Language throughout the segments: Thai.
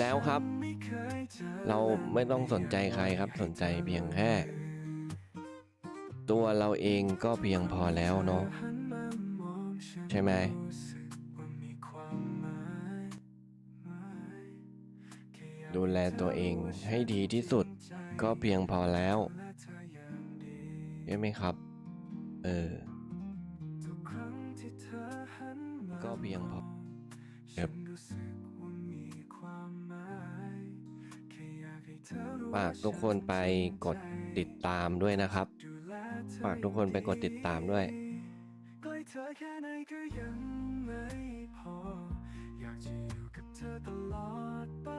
แล้วครับ เราไม่ต้องสนใจใครครับ สนใจเพียงแค่ ตัวเราเองก็เพียงพอแล้วเนาะใช่ไหมดูแลตัวเองให้ดีที่สุดก็เพียงพอแล้วใช่ไหมครับ เออ ก็เพียงพอครับ ฝากทุกคนไปกดติดตามด้วยนะครับ ฝากทุกคนไปกดติดตามด้วยใกล้เธอแค่ไหนก็ยังไม่พอ อยากจะอยู่กับเธอตลอดไป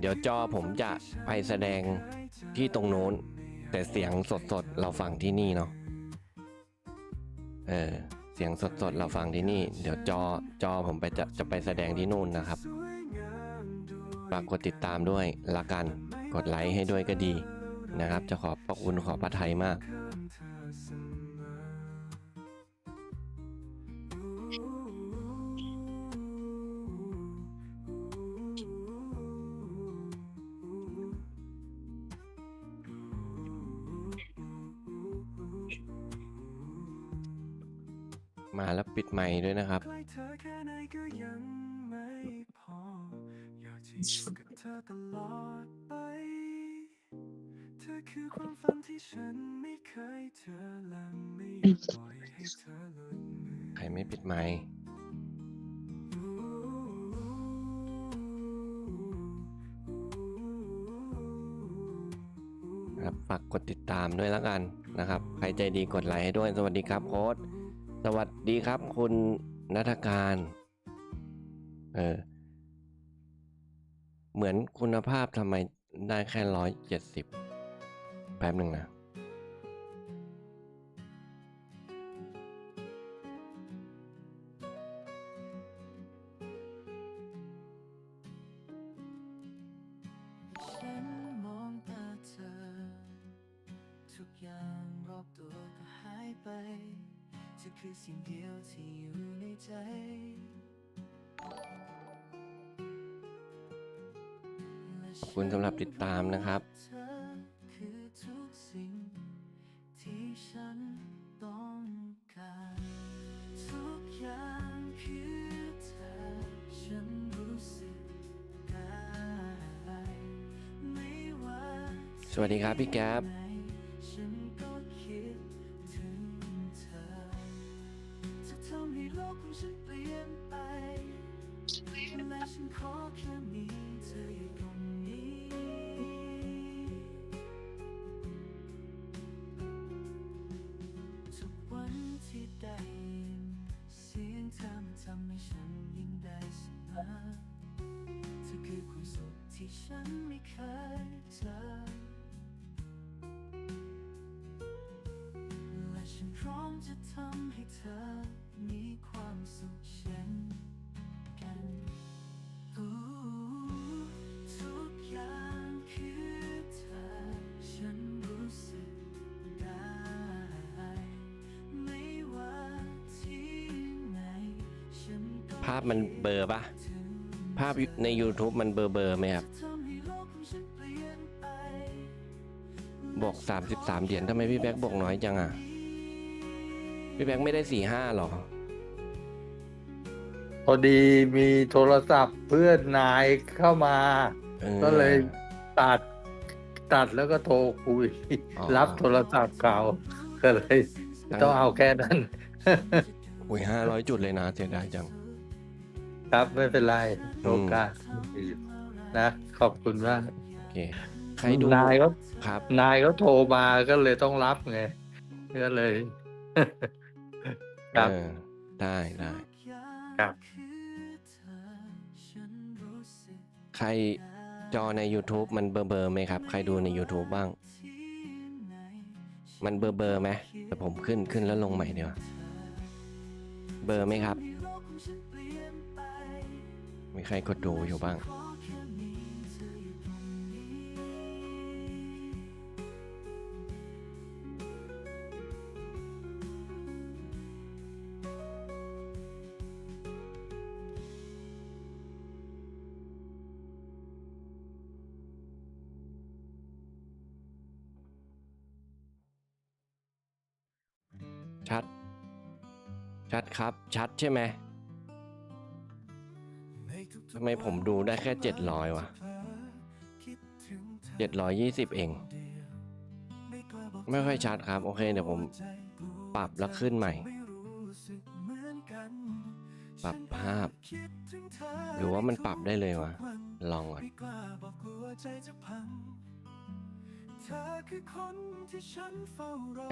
เดี๋ยวจอผมจะไปแสดงที่ตรงโน้น แต่เสียงสดๆ เราฟังที่นี่เนาะเออเสียงสดๆ เราฟังที่นี่ เดี๋ยวจอจอผมไปจะจะไปแสดงที่นู่นนะครับ ฝากกดติดตามด้วยละกัน กดไลค์ให้ด้วยก็ดีนะครับ จะขอบพระคุณขอบพระไทยมากมอมาแล้วปิดไมค์ด้วยนะครับ อยากจะอยู่กับเธอตลอดไป เธอคือความฝันที่ฉันไม่เคยเจอและไม่ปล่อยให้เธอหลุดมือ ใครไม่ปิดไมค์ครับฝากกดติดตามด้วยแล้วกันนะครับ ใครใจดีกดไลค์ให้ด้วย สวัสดีครับโค้ดสวัสดีครับคุณนัฐการ เออ เหมือนคุณภาพทำไมได้แค่ร้อยเจ็ดสิบแป๊บหนึ่งนะทุกอย่างรอบตัวก็หายไปเธอคือสิ่งเดียวที่อยู่ในใจ อบคุณสำหรับติดตามนะครับ ที่ฉันต้องการทุกอย่างคือเธอฉันรู้สึกได้ไม่ว่าสวัสดีครับพี่แก๊ปไหนฉันก็คิดถึงเธอเธอทำให้โลกของฉันเปลี่ยนไปและฉันขอแค่มี ร้อมจะทำให้เธอมีความสุขเช่นกันทุกอย่างคือเธอ ฉันรู้สึกได้ ไม่ว่าที่ไหน ฉันก็ภาพมันเบลอร์ปะภาพใน YouTube มันเบลอเบอร์ไหมครับ ทำให้โลกของฉันเปลี่ยนไป บอก 33 เหรียญทำไมพี่แบ็คบอกน้อยจังอะ พี่แบ็คไม่ได้สี่ห้าหรอ พอดีมีโทรศัพท์เพื่อนนายเข้ามา ออ ก็เลยตัดตัดแล้วก็โทรคุย อ๋อรับโทรศัพท์เก่าก็เลยต้องเอาแค่นั้นอุ้ยห้าร้อยจุดเลยนะเสียดายจัง ครับไม่เป็นไรอืม โอกาสมีนะ ขอบคุณมากโอเค ใครดูนายก็ครับ นายก็โทรมาก็เลยต้องรับไงก็เลย ครับเออได้ได้ครับ ใครจอใน YouTube มันเบลอเบอร์ไหมครับ ใครดูใน YouTube บ้าง มันเบลอเบอร์ไหมแต่ผมขึ้นขึ้นแล้วลงใหม่ดีกว่าเบลอร์ไหมครับ มีใครกดดูอยู่บ้าง ชัด ชัดครับ ชัดใช่ไหมทำไมผมดูได้แค่700วะ720เอง ไม่ค่อยชัดครับ โอเคเดี๋ยวผมปรับแล้วขึ้นใหม่ ปรับภาพ หรือว่ามันปรับได้เลยวะ ลองก่อนเธอคือคนที่ฉันเฝ้ารอ